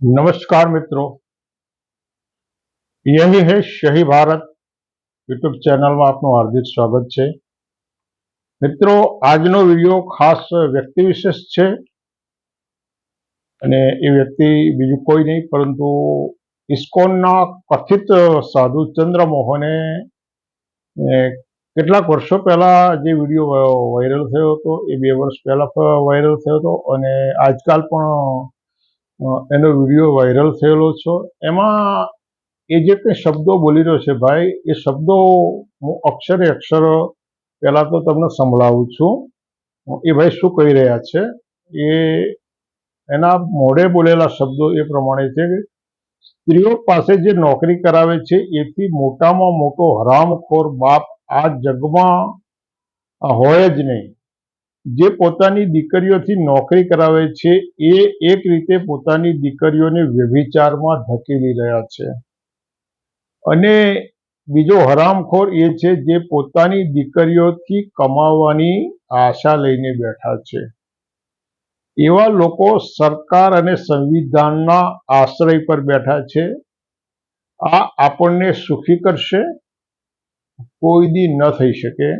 નમસ્કાર મિત્રો. યહી હે શહી ભારત યુટ્યુબ ચેનલમાં આપનું હાર્દિક સ્વાગત છે. મિત્રો, આજનો વીડિયો ખાસ વ્યક્તિ વિશેષ છે અને એ વ્યક્તિ બીજું કોઈ નહીં, પરંતુ ઇસ્કોનના કથિત સાધુ ચંદ્ર મોહને કેટલાક વર્ષો પહેલા જે વીડિયો વાયરલ થયો હતો, એ બે વર્ષ પહેલા વાયરલ થયો હતો અને આજકાલ પણ એનો વીડિયો વાયરલ થયેલો છે. એમાં એ જે કંઈ શબ્દો બોલી રહ્યો છે ભાઈ, એ શબ્દો હું અક્ષરે અક્ષર પહેલાં તો તમને સંભળાવું છું. એ ભાઈ શું કહી રહ્યા છે? એ એના મોઢે બોલેલા શબ્દો એ પ્રમાણે છે કે, સ્ત્રીઓ પાસે જે નોકરી કરાવે છે, એથી મોટામાં મોટો હરામખોર બાપ આ જગમાં હોય જ નહીં. જે પોતાની દીકરીઓથી નોકરી કરાવે છે, એ એક રીતે પોતાની દીકરીઓને વ્યભિચારમાં ધકેલી રહ્યા છે. અને બીજો હરામખોર એ છે જે પોતાની દીકરીઓથી કમાવાની આશા લઈને બેઠા છે. એવા લોકો સરકાર અને સંવિધાનના આશ્રય પર બેઠા છે. આ આપણને સુખી કરશે, કોઈ દી ન થઈ શકે.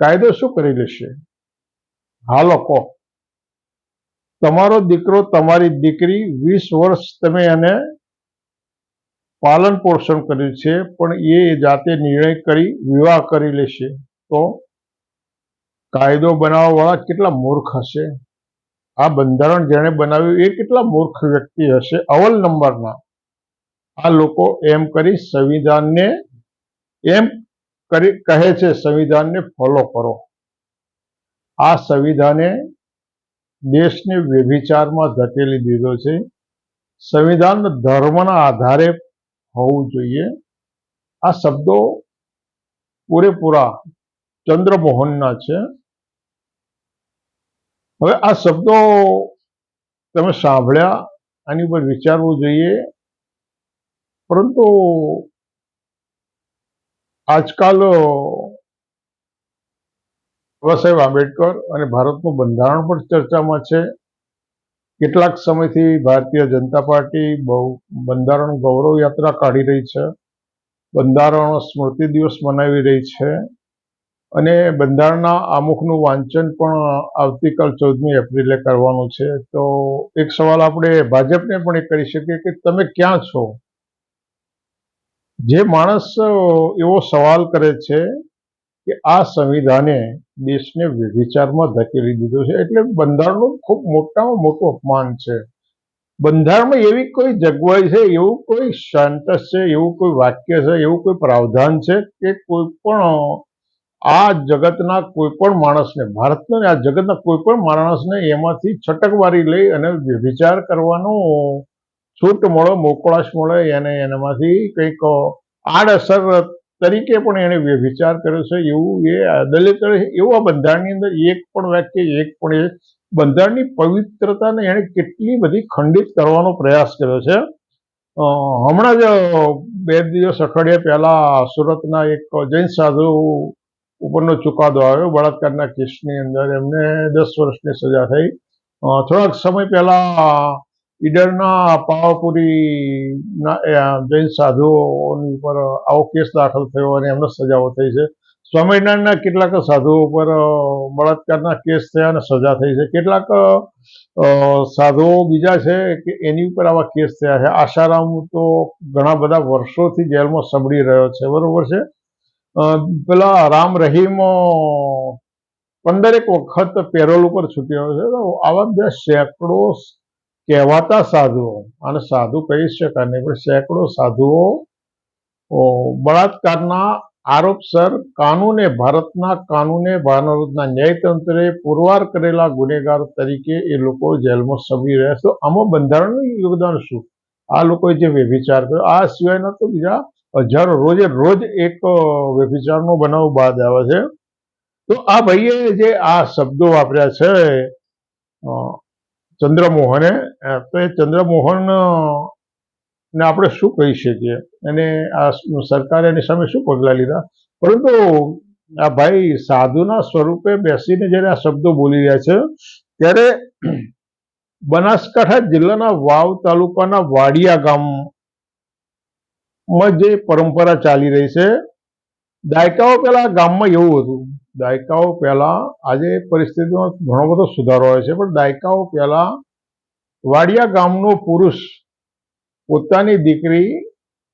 કાયદો શું કરી લેશે? હાલો કહો. તમારો દીકરો, તમારી દીકરી વીસ વર્ષ તમે એને પાલન પોષણ કર્યું છે, પણ એ જાતે નિર્ણય કરી, વિવાહ કરી લેશે. તો કાયદો બનાવવાવાળા કેટલા મૂર્ખ હશે? આ બંધારણ જેણે બનાવ્યું એ કેટલા મૂર્ખ વ્યક્તિ હશે? અવલ નંબરના. આ લોકો એમ કરી સંવિધાનને, એમ કરી કહે છે, સંવિધાનને ફોલો કરો. આ સંવિધાને દેશને વ્યભિચારમાં ધકેલી દીધો છે. સંવિધાન ધર્મના આધારે હોવું જોઈએ. આ શબ્દો પૂરેપૂરા ચંદ્રમોહનના છે. હવે આ શબ્દો તમે સાંભળ્યા, આની પર વિચારવું જોઈએ. પરંતુ આજકાલ બાબા સાહેબ આંબેડકર અને ભારતનું બંધારણ પણ ચર્ચામાં છે. કેટલાક સમયથી ભારતીય જનતા પાર્ટી બહુ બંધારણ ગૌરવ યાત્રા કાઢી રહી છે. બંધારણ સ્મૃતિ દિવસ મનાવી રહી છે અને બંધારણના આમુખનું વાંચન પણ આવતીકાલ ચૌદમી એપ્રિલે કરવાનું છે. તો એક સવાલ આપણે ભાજપને પણ એ કરી શકીએ કે તમે ક્યાં છો? જે માણસ એવો સવાલ કરે છે કે આ સંવિધાને દેશને વ્યભિચારમાં ધકેલી દીધો છે એટલે બંધારણનું ખૂબ મોટામાં મોટું અપમાન છે. બંધારણમાં એવી કોઈ જગવાઈ છે, એવું કોઈ સેન્ટેન્સ છે, એવું કોઈ વાક્ય છે, એવું કોઈ પ્રાવધાન છે કે કોઈ પણ આ જગતના કોઈ પણ માણસને, ભારતના આ જગતના કોઈ પણ માણસને એમાંથી છટકવારી લઈ અને વિચાર કરવાનો છૂટ મળે, મોકળાશ મળે, એને એનામાંથી કંઈક આડઅસર તરીકે પણ એણે વિચાર કર્યો છે. એવું એ દલિત એવું બંધારણની અંદર એક પણ વાક્ય, એક પણ એ બંધારણની પવિત્રતાને એણે કેટલી બધી ખંડિત કરવાનો પ્રયાસ કર્યો છે. હમણાં જ બે દિવસ અઠવાડિયા પહેલા સુરતના એક જૈન સાધુ ઉપરનો ચુકાદો આવ્યો, બળાત્કારના કેસની અંદર. એમને દસ વર્ષની સજા થઈ. થોડાક સમય પહેલા ઈડરના પાવાપુરીના જૈન સાધુઓની ઉપર આવો કેસ દાખલ થયો અને એમને સજાઓ થઈ છે. સ્વામિનારાયણના કેટલાક સાધુઓ ઉપર બળાત્કારના કેસ થયા અને સજા થઈ છે. કેટલાક સાધુઓ બીજા છે કે એની ઉપર આવા કેસ થયા છે. આશારામ તો ઘણા બધા વર્ષોથી જેલમાં સંભળી રહ્યો છે. બરોબર છે? પેલા રામ રહીમ પંદરેક વખત પેરોલ ઉપર છૂટ્યો છે. આવા બધા સેંકડો કહેવાતા સાધુઓ. અને સાધુ કહી શકાય નહીં, પણ સેંકડો સાધુઓ બળાત્કારના આરોપસર કાનૂને, ભારતના કાનૂને ભારતના ન્યાયતંત્રે પુરવાર કરેલા ગુનેગાર તરીકે એ લોકો જેલમાં સમી રહ્યા તો આમાં બંધારણનું યોગદાન શું? આ લોકોએ જે વ્યભિચાર કર્યો, આ સિવાયના તો બીજા હજારો રોજે રોજ એક વ્યભિચારનો બનાવ બાદ આવે છે. તો આ ભાઈએ જે આ શબ્દો વાપર્યા છે ચંદ્રમોહને તો એ ચંદ્રમોહન ને આપણે શું કહી શકીએ? અને આ સરકારે એની સામે શું પગલાં લીધા? પરંતુ આ ભાઈ સાધુના સ્વરૂપે બેસીને જ્યારે આ શબ્દો બોલી રહ્યા છે, ત્યારે બનાસકાંઠા જિલ્લાના વાવ તાલુકાના વાડિયા ગામમાં જે પરંપરા ચાલી રહી છે, દાયકાઓ પહેલા ગામમાં એવું હતું. દાયકાઓ પહેલા આજે પરિસ્થિતિમાં ઘણો બધો સુધારો હોય છે, પણ દાયકાઓ પહેલા વાડિયા ગામનો પુરુષ પોતાની દીકરી,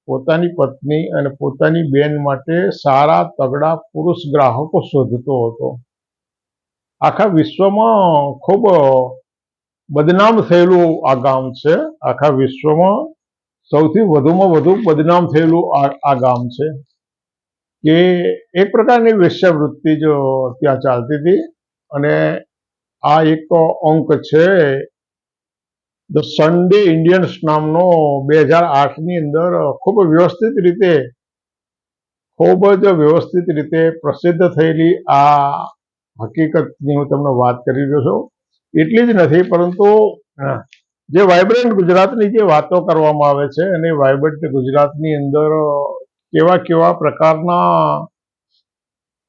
પોતાની પત્ની અને પોતાની બેન માટે સારા તગડા પુરુષ ગ્રાહકો શોધતો હતો. આખા વિશ્વમાં ખૂબ બદનામ થયેલું આ ગામ છે. આખા વિશ્વમાં સૌથી વધુમાં વધુ બદનામ થયેલું આ ગામ છે. કે એક પ્રકારની વેશ્યાવૃત્તિ જ ત્યાં ચાલતી હતી અને આ એક અંક છે ધ સન્ડે ઇન્ડિયન્સ નામનો બે હજાર આઠની અંદર ખૂબ વ્યવસ્થિત રીતે, ખૂબ જ વ્યવસ્થિત રીતે પ્રસિદ્ધ થયેલી આ હકીકતની હું તમને વાત કરી રહ્યો છું. એટલી જ નથી, પરંતુ જે વાઇબ્રન્ટ ગુજરાતની જે વાતો કરવામાં આવે છે અને વાઇબ્રન્ટ ગુજરાતની અંદર કેવા કેવા પ્રકારના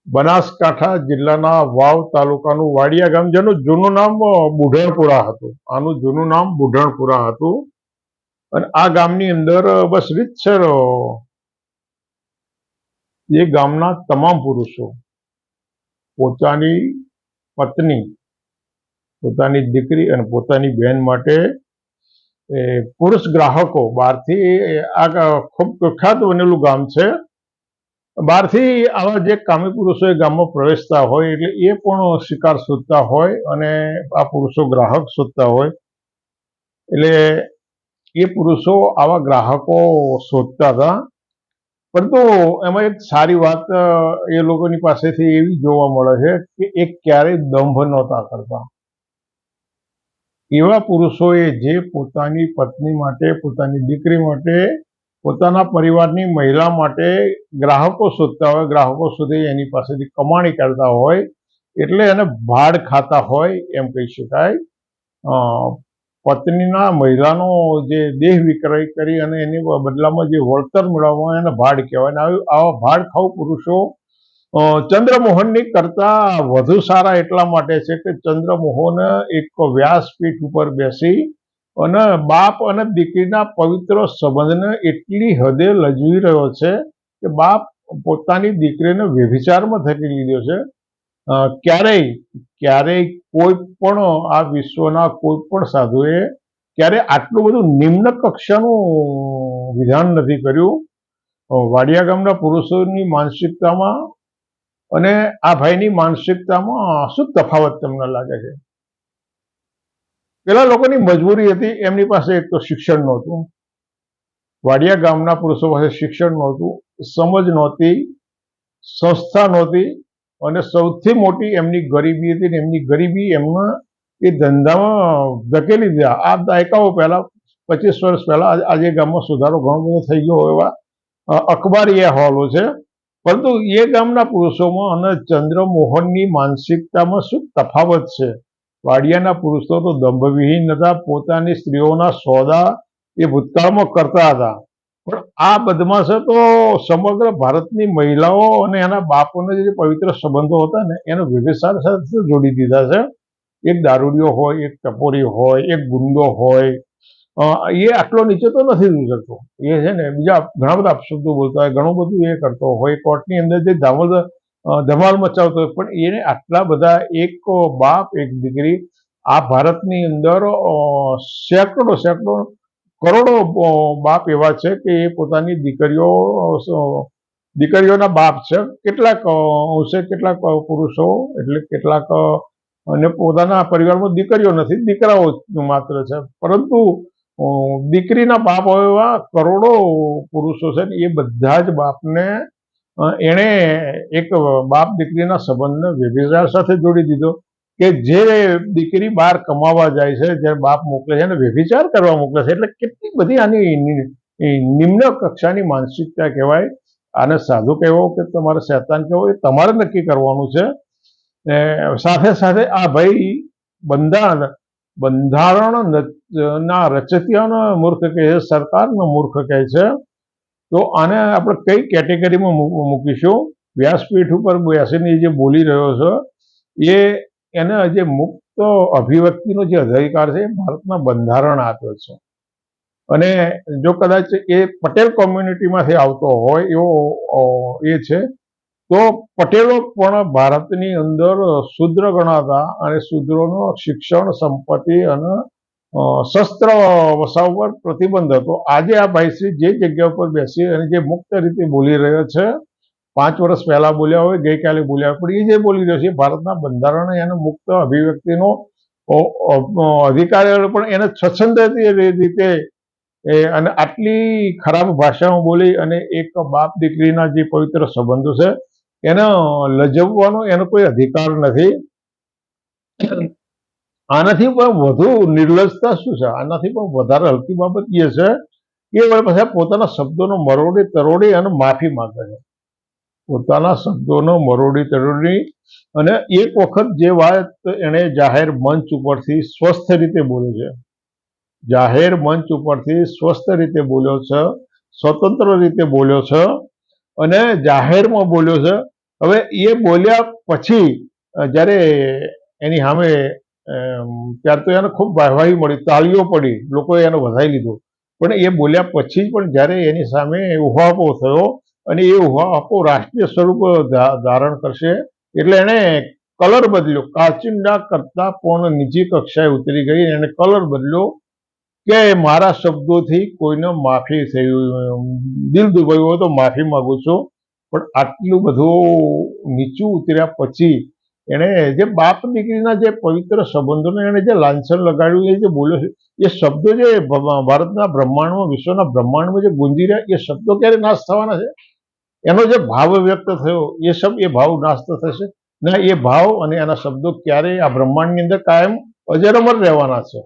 બનાસકાંઠા જિલ્લાના વાવ તાલુકાનું વાડિયા ગામ, જેનું જૂનું નામ બુઢણપુરા હતું. આનું જૂનું નામ બુઢણપુરા હતું. અને આ ગામની અંદર બસ રીતસર એ ગામના તમામ પુરુષો પોતાની પત્ની, પોતાની દીકરી અને પોતાની બહેન માટે પુરુષ ગ્રાહકો બહારથી આ ખૂબ પ્રખ્યાત બનેલું ગામ છે. બહારથી આવા જે કામી પુરુષો એ ગામમાં પ્રવેશતા હોય, એટલે એ પણ શિકાર શોધતા હોય અને આ પુરુષો ગ્રાહક શોધતા હોય. એટલે એ પુરુષો આવા ગ્રાહકો શોધતા હતા. પરંતુ એમાં એક સારી વાત એ લોકોની પાસેથી એવી જોવા મળે છે કે એ ક્યારેય દંભ નહોતા કરતા. એવા પુરુષોએ જે પોતાની પત્ની માટે, પોતાની દીકરી માટે, પોતાના પરિવારની મહિલા માટે ગ્રાહકો શોધતા હોય, ગ્રાહકો સુધી એની પાસેથી કમાણી કરતા હોય, એટલે એને ભાડ ખાતા હોય, એમ કહી શકાય. પત્નીના મહિલાનો જે દેહ વિક્રય કરી અને એની બદલામાં જે વળતર મેળવવા એને ભાડ કહેવાય. આવી- ભાડ ખાવ પુરુષો ચંદ્રમોહનની કરતા વધુ સારા એટલા માટે છે કે ચંદ્રમોહન એક વ્યાસપીઠ ઉપર બેસી અને બાપ અને દીકરીના પવિત્ર સંબંધને એટલી હદે લજવી રહ્યો છે કે બાપ પોતાની દીકરીને વ્યભિચારમાં થકી લીધો છે. ક્યારેય ક્યારેય કોઈ પણ આ વિશ્વના કોઈ પણ સાધુએ ક્યારેય આટલું બધું નિમ્ન કક્ષાનું વિધાન નથી કર્યું. વાડિયા ગામના પુરુષોની માનસિકતામાં અને આ ભાઈની માનસિકતામાં શું તફાવત તમને લાગે છે. પેલા લોકોની મજબૂરી હતી, એમની પાસે એક તો શિક્ષણ નહોતું. વાડિયા ગામના પુરુષો પાસે શિક્ષણ નહોતું, સમજ નહોતી, સંસ્થા નહોતી, અને સૌથી મોટી એમની ગરીબી હતી ને એમની ગરીબી એમના એ ધંધામાં ધકેલી દીધા. આ દાયકાઓ પહેલા, પચીસ વર્ષ પહેલા આજે- ગામમાં સુધારો ઘણો બધો થઈ ગયો એવા અખબારી અખબારી હોલો છે. પરંતુ એ ગામના પુરુષોમાં અને ચંદ્રમોહનની માનસિકતામાં શું તફાવત છે? વાડિયાના પુરુષો તો દંભવિહીન હતા, પોતાની સ્ત્રીઓના સોદા એ ભૂતકાળમાં કરતા હતા. પણ આ બદમાશે તો સમગ્ર ભારતની મહિલાઓ અને એના બાપોના જે પવિત્ર સંબંધો હતા ને, એને વ્યભિચાર સાથે જોડી દીધા છે. એક દારૂડિયો હોય, એક ટપોરી હોય, એક ગુંડો હોય એ આટલો નીચે તો નથી ઉતરતો એ છે ને, બીજા ઘણા બધા અપશબ્દો બોલતા હોય, ઘણું બધું એ કરતો હોય, કોર્ટની અંદર જે ધામલ ધમાલ મચાવતો હોય, પણ એને આટલા બધા એક બાપ, એક દીકરી આ ભારતની અંદર સેંકડો સેંકડો, કરોડો બાપ એવા છે કે એ પોતાની દીકરીઓ દીકરીઓના બાપ છે. કેટલાક અંશે કેટલાક પુરુષો એટલે કેટલાક અને પોતાના પરિવારમાં દીકરીઓ નથી, દીકરાઓ માત્ર છે. પરંતુ દીકરીના બાપ એવા કરોડો પુરુષો છે ને એ બધા જ બાપને એણે એક બાપ દીકરીના સંબંધને વ્યભિચાર સાથે જોડી દીધો કે જે દીકરી બહાર કમાવા જાય છે, જ્યારે બાપ મોકલે છે એને વ્યભિચાર કરવા મોકલે છે. એટલે કેટલી બધી આની નિમ્ન કક્ષાની માનસિકતા કહેવાય. આને સાધુ કહેવો કે તમારે શેતાન કહેવો એ તમારે નક્કી કરવાનું છે. સાથે સાથે આ ભાઈ બંધારણ બંધારણ ન- રચતિયાનો મૂર્ખ કહે છે, સરકારનો મૂર્ખ કહે છે. તો આને આપણે કઈ કેટેગરીમાં મૂકીશું? વ્યાસપીઠ ઉપર બેસીને જે બોલી રહ્યો છે, એ એને જે મુક્ત અભિવ્યક્તિનો જે અધિકાર છે ભારતના બંધારણ આપ્યો છે. અને જો કદાચ એ પટેલ કોમ્યુનિટીમાંથી આવતો હોય, એવો એ છે, તો પટેલો પણ ભારતની અંદર શુદ્ર ગણાતા અને શુદ્રોનું શિક્ષણ, સંપત્તિ અને શસ્ત્ર વસાવ પર પ્રતિબંધ હતો આજે આ ભાઈશ્રી જે જગ્યા ઉપર બેસી અને જે મુક્ત રીતે બોલી રહ્યો છે, પાંચ વર્ષ પહેલા બોલ્યા હોય, ગઈકાલે બોલ્યા હોય, પણ એ જે બોલી રહ્યો છે ભારતના બંધારણે એને મુક્ત અભિવ્યક્તિનો અધિકાર પણ એને સ્વચ્છંદ રીતે એ અને આટલી ખરાબ ભાષામાં બોલી અને એક બાપ દીકરીના જે પવિત્ર સંબંધો છે, એને લજવવાનો એનો કોઈ અધિકાર નથી. આનાથી પણ વધુ નિર્લજતા શું છે? આનાથી પણ વધારે હલકી બાબત એ છે કે વળી પાછા પોતાના શબ્દોનો મરોડી તરોડી અને માફી માંગે છે. પોતાના શબ્દોનો મરોડી તરોડી અને એક વખત જે વાત એણે જાહેર મંચ ઉપરથી સ્વસ્થ રીતે બોલ્યો છે. જાહેર મંચ ઉપરથી સ્વસ્થ રીતે બોલ્યો છે, સ્વતંત્ર રીતે બોલ્યો છે અને જાહેરમાં બોલ્યો છે. હવે એ બોલ્યા પછી, જ્યારે એની સામે ત્યાર તો એને ખૂબ વાહવાહી મળી, તાળીઓ પડી, લોકોએ એને વધાવી લીધો. પણ એ બોલ્યા પછી પણ જ્યારે એની સામે ઉહાપો થયો અને એ ઉહાપો રાષ્ટ્રીય સ્વરૂપ ધારણ કરશે, એટલે એણે કલર બદલ્યો. કાચિંડા કરતા પણ નીચી કક્ષાએ ઉતરી ગઈ એને કલર બદલ્યો કે મારા શબ્દોથી કોઈને માફી થઈ દિલ દુભાયું હોય તો માફી માગું છું. પણ આટલું બધું નીચું ઉતર્યા પછી એણે જે બાપ દીકરીના જે પવિત્ર સંબંધોને એણે જે લાંછન લગાડ્યું, એ જે બોલ્યો છે, એ શબ્દો જે ભારતના બ્રહ્માંડમાં, વિશ્વના બ્રહ્માંડમાં જે ગુંજી રહ્યા, એ શબ્દો ક્યારે નાશ થવાના છે? એનો જે ભાવ વ્યક્ત થયો, એ શબ્દ એ ભાવ નાશ થશે ના એ ભાવ અને એના શબ્દો ક્યારેય આ બ્રહ્માંડની અંદર કાયમ અજરમર રહેવાના છે?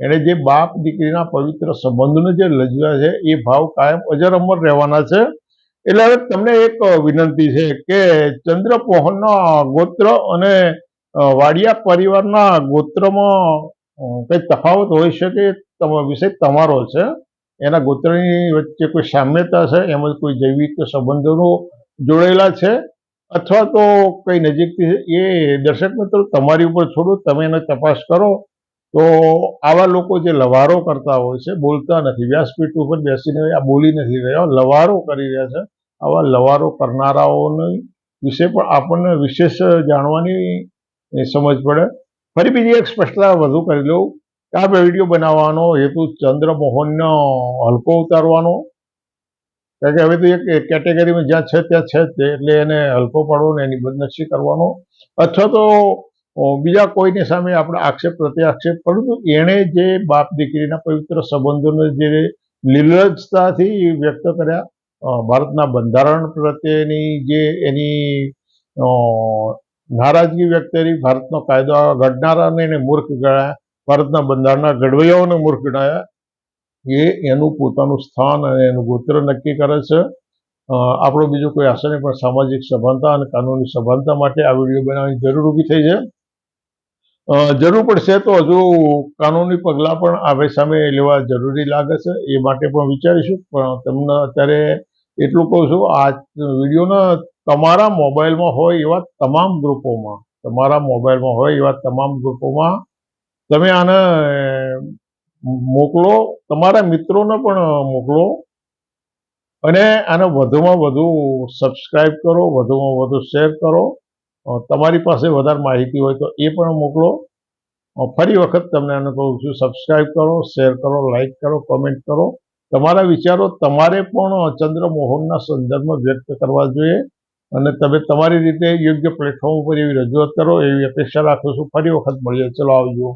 એણે જે બાપ દીકરીના પવિત્ર સંબંધોને જે લજવ્યા છે, એ ભાવ કાયમ અજરમર રહેવાના છે. એટલે તમને એક વિનંતી છે કે ચંદ્રપોહનના ગોત્ર અને વાડિયા પરિવારના ગોત્રમાં કંઈ તફાવત હોઈ શકે વિષય તમારો છે? એના ગોત્રની વચ્ચે કોઈ સામ્યતા છે? એમાં કોઈ જૈવિક સંબંધોનો જોડેલા છે? અથવા તો કઈ નજીકથી એ દર્શક મિત્રો તમારી ઉપર છોડો, તમે એને તપાસ કરો. તો આવા લોકો જે લવારો કરતા હોય છે, બોલતા નથી. વ્યાસપીઠ ઉપર બેસીને આ બોલી નથી રહ્યા. લવારો કરી રહ્યા છે. આવા લવારો કરનારાઓની વિશે પણ આપણને વિશેષ જાણવાની સમજ પડે. ફરી બીજી એક સ્પષ્ટતા વધુ કરી લઉં કે આ વીડિયો બનાવવાનો હેતુ ચંદ્રમોહનનો હલકો ઉતારવાનો. કારણ કે હવે તો એક કેટેગરીમાં જ્યાં છે ત્યાં છે જ એટલે એને હલકો પાડવાનો, એની બદનક્ષી કરવાનો. અથવા તો બીજા કોઈની સામે આપણે આક્ષેપ પ્રત્યે આક્ષેપ પરંતુ એણે જે બાપ દીકરીના પવિત્ર સંબંધોને જે લીલજતાથી વ્યક્ત કર્યા ભારતના બંધારણ પ્રત્યેની જે એની નારાજગી વ્યક્ત કરી, ભારતનો કાયદો ઘડનારાને એને મૂર્ખ ગણાયા, ભારતના બંધારણના ઘડવૈયાઓને મૂર્ખ ગણાયા, એ એનું પોતાનું સ્થાન અને એનું ગોત્ર નક્કી કરે છે. આપણો બીજો કોઈ આશા નહીં પણ સામાજિક સભાનતા અને કાનૂની સભાનતા માટે આ વીડિયો બનાવવાની જરૂર ઊભી થઈ છે. જરૂર પડશે તો હજુ કાનૂની પગલાં પણ આવે સામે લેવા જરૂરી લાગે છે, એ માટે પણ વિચારીશું. પણ તમને અત્યારે એટલું કહું છું, આ વિડીયોના તમારા મોબાઈલમાં હોય એવા તમામ ગ્રુપોમાં, તમારા મોબાઈલમાં હોય એવા તમામ ગ્રુપોમાં તમે આને મોકલો, તમારા મિત્રોને પણ મોકલો અને આને વધુમાં વધુ સબસ્ક્રાઈબ કરો, વધુમાં વધુ શેર કરો. તમારી પાસે વધારે માહિતી હોય તો એ પણ મોકલો. ફરી વખત તમને આને કહું છું સબસ્ક્રાઈબ કરો શેર કરો લાઇક કરો કમેન્ટ કરો. તમારા વિચારો તમારે પણ ચંદ્રમોહનના સંદર્ભમાં વ્યક્ત કરવા જોઈએ અને તમે તમારી રીતે યોગ્ય પ્લેટફોર્મ ઉપર એવી રજૂઆત કરો, એવી અપેક્ષા રાખું છું. ફરી વખત મળીએ. ચલો, આવજો.